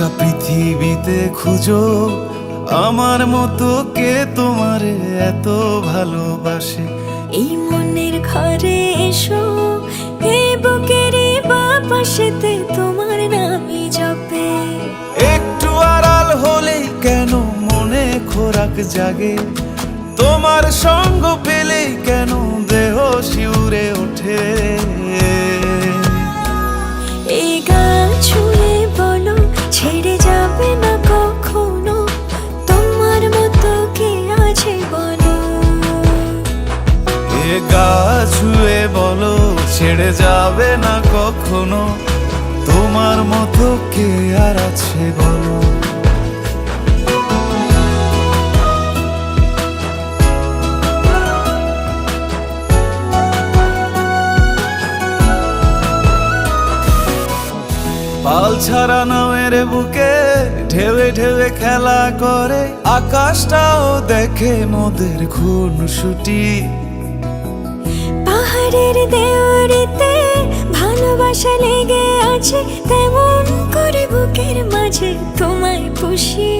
গোটা পৃথিবীতে খুঁজো। আমার মতো কে তোমার এত ভালোবাসে? এই মনের ঘরে এসো এই বুকেরই বাপাশেতে তোমার নামই জপে। একটু আড়াল হলেই কেন মনে খোরাক জাগে? তোমার সঙ্গ পেলেই গা ছুঁয়ে বলো, ছেড়ে যাবে না কখনো? তোমার মতো কে আর আছে বলো? পাল ছাড়া নামের বুকে ঢেউে ঢেউে খেলা করে, আকাশটাও দেখে মোদের খুন ছুটি পাহাড়ের ভালোবাসা লেগে আছে, তেমন করে বুকের মাঝে তোমায় পুষি।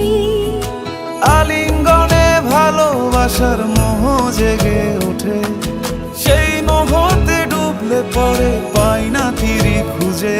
আলিঙ্গনে ভালোবাসার মোহ জেগে ওঠে। সেই মোহতে ডুবলে পরে পাই না তীরি খুঁজে।